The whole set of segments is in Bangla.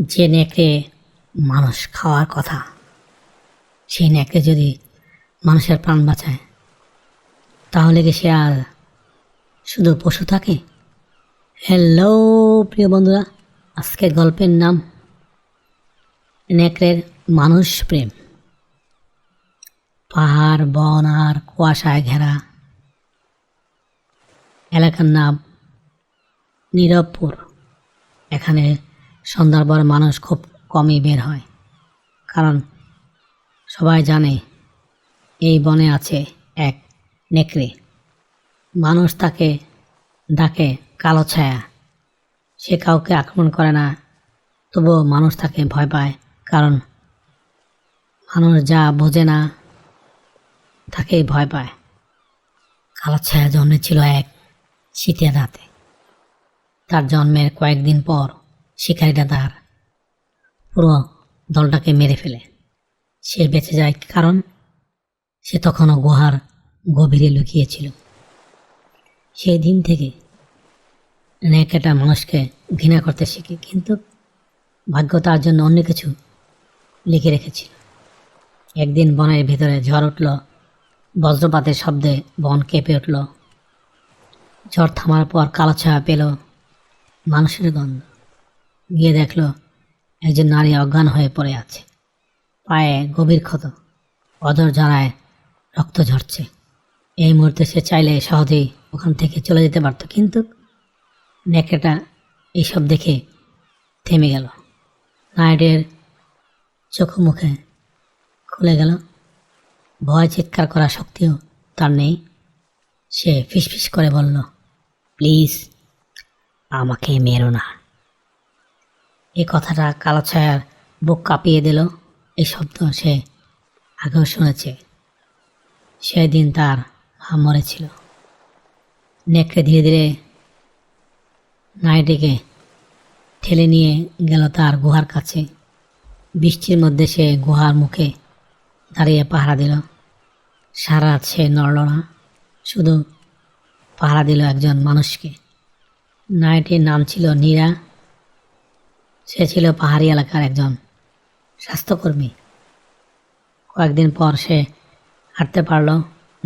যে নেকড়ে মানুষ খাওয়ার কথা। সেই নেকড়ে যদি মানুষের প্রাণ বাঁচায়, তাহলে কি সে আর শুধু পশু থাকে? হ্যালো প্রিয় বন্ধুরা আজকের গল্পের নাম নেকড়ের মানুষ প্রেম। পাহাড়, বন আর কুয়াশায় ঘেরা এলাকার নাম নীরবপুর। এখানে সন্ধ্যার পর মানুষ খুব কমই বের হয়। কারণ সবাই জানে এই বনে আছে এক নেকড়ে। মানুষ তাকে ডাকে কালো ছায়া। সে কাউকে আক্রমণ করে না, তবুও মানুষ তাকে ভয় পায়। কারণ মানুষ যা বোঝে না, তাকেই ভয় পায়। কালো ছায়া জন্মেছিল এক শীতের রাতে। তার জন্মের কয়েকদিন পর শিকারীরা তার। পুরো দলটাকে মেরে ফেলে। সে বেঁচে যায় কারণ সে তখনও গুহার গভীরে লুকিয়েছিল। সেই দিন থেকে নেকেটা মানুষকে ঘৃণা করতে শিখে, কিন্তু ভাগ্য তার জন্য অন্য কিছু লিখে রেখেছিল। একদিন বনের ভিতরে ঝড় উঠল, বজ্রপাতের শব্দে বন কেঁপে উঠল। ঝড় থামার পর কালো ছায়া পেল মানুষের গন্ধ। গিয়ে দেখল একজন নারী অজ্ঞান হয়ে পড়ে আছে। পায়ে গভীর ক্ষত। অদর জানায় রক্ত ঝরছে। এই মুহূর্তে সে চাইলে সহজেই ওখান থেকে চলে যেতে পারত, কিন্তু নেকড়েটা এইসব দেখে থেমে গেল। নাইডের চোখ মুখে খুলে গেল। ভয় চিৎকার করার শক্তিও তার নেই। সে ফিসফিস করে বলল, প্লিজ, আমাকে মেরো না। এই কথাটা কালো ছায়ার বুক কাঁপিয়ে দিল। এই শব্দ সে আগেও শুনেছে। সেদিন তার মা মরেছিল। নেকড়ে ধীরে ধীরে নাইটিকে ঠেলে নিয়ে গেল তার গুহার কাছে। বৃষ্টির মধ্যে সে গুহার মুখে দাঁড়িয়ে পাহারা দিল। সারা সে নড়ল না, শুধু পাহারা দিল একজন মানুষকে। নাইটির নাম ছিল নীরা। সে ছিল পাহাড়ি এলাকার একজন স্বাস্থ্যকর্মী। কয়েকদিন পর সে হাঁটতে পারল,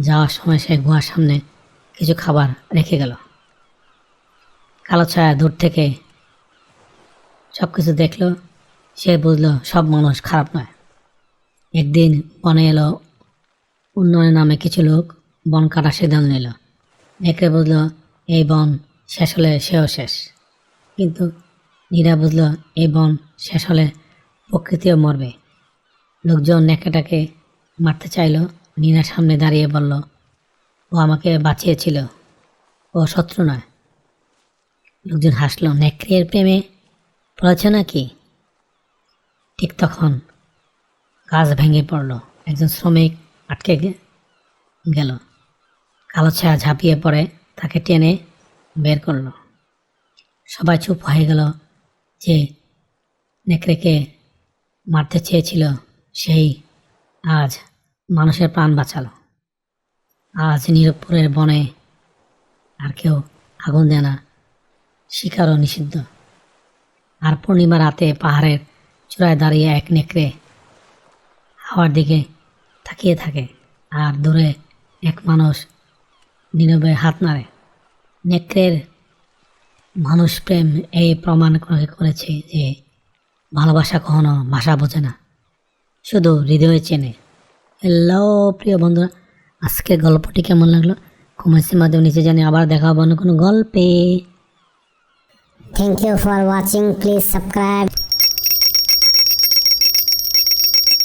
যাওয়ার সময় সে গুহার সামনে কিছু খাবার রেখে গেল। কালো ছায়া দূর থেকে সব কিছু দেখল, সে বুঝলো সব মানুষ খারাপ নয়। একদিন বনে এলো উন্নয়নের নামে কিছু লোক বন কাটার সিদ্ধান্ত নিল। নেকড়ে বুঝলো, এই বন শেষ হলে সেও শেষ। কিন্তু নীরা বুঝলো এই বন শেষ হলে প্রকৃতিও মরবে। লোকজন নেকড়েটাকে মারতে চাইলো নীরার সামনে দাঁড়িয়ে বলল, ও আমাকে বাঁচিয়েছিল। ও শত্রু নয়। লোকজন হাসলো, নেকড়ের প্রেমে পড়েছে নাকি? ঠিক তখন গাছ ভেঙে পড়ল। একজন শ্রমিক আটকে গেল। কালো ছায়া ঝাঁপিয়ে পড়ে, তাকে টেনে বের করল। সবাই চুপ হয়ে গেল। যে নেকড়েকে মারতে চেয়েছিল, সেই আজ মানুষের প্রাণ বাঁচালো। আজ নিরবপুরের বনে আর কেউ আগুন দেয় না, শিকারও নিষিদ্ধ। আর পূর্ণিমা রাতে পাহাড়ের চূড়ায় দাঁড়িয়ে এক নেকড়ে হাওয়ার দিকে তাকিয়ে থাকে আর দূরে এক মানুষ নীরবে হাত নাড়ে। নেকড়ের মানুষ প্রেম এই প্রমাণ করে- করেছে যে ভালোবাসা কখনো ভাষা বোঝে না, শুধু হৃদয়ে চেনে। হ্যালো, প্রিয় বন্ধুরা আজকের গল্পটি কেমন লাগল? কমেন্টসের মাধ্যমে নিচে জানি আবার দেখা হবে অন্য কোনো গল্পে। Thank you for watching please subscribe.